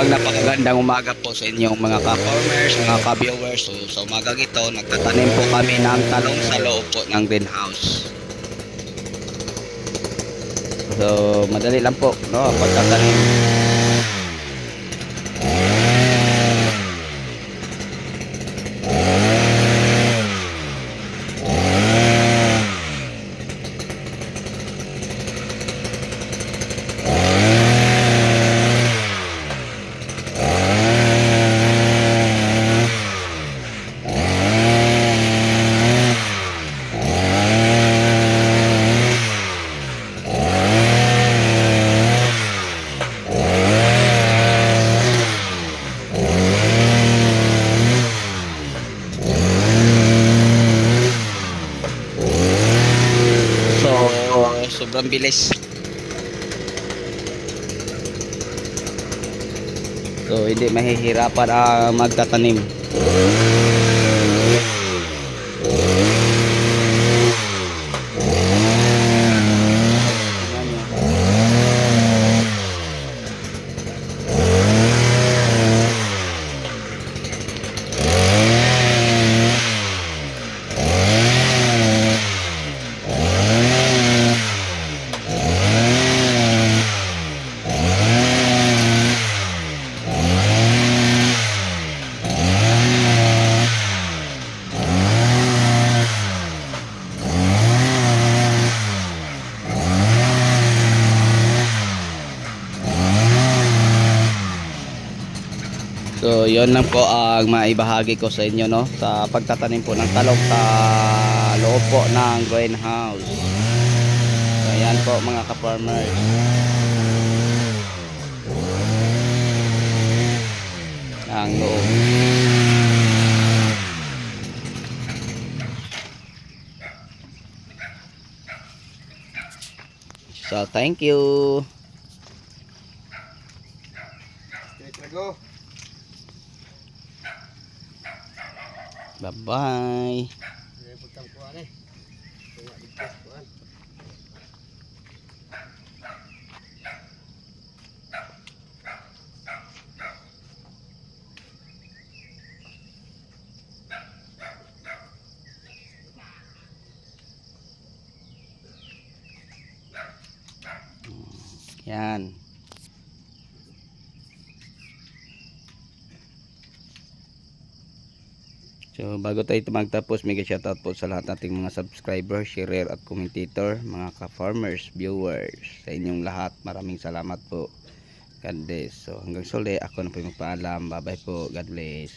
Isang napakagandang umaga po sa inyong mga ka-farmers, mga ka-viewers. So, sa umaga ito, nagtatanim po kami ng talong sa loob po ng greenhouse. So, madali lang po, no? Pagtatanim. So, sobrang bilis. So, hindi mahihirapan ang magtatanim. So, yon lang po ang maibahagi ko sa inyo, no? Sa pagtatanim po ng talong sa loob po ng greenhouse. So, yan po mga ka-farmers. Ang loob. So, thank you. go. bye bye hmm, Yan. So bago tayo magtapos, mega shoutout po sa lahat nating mga subscriber, sharer at commentator, mga ka-farmers, viewers, sa inyong lahat. Maraming salamat po. God. So hanggang suli, ako na po magpaalam. Bye bye po. God bless.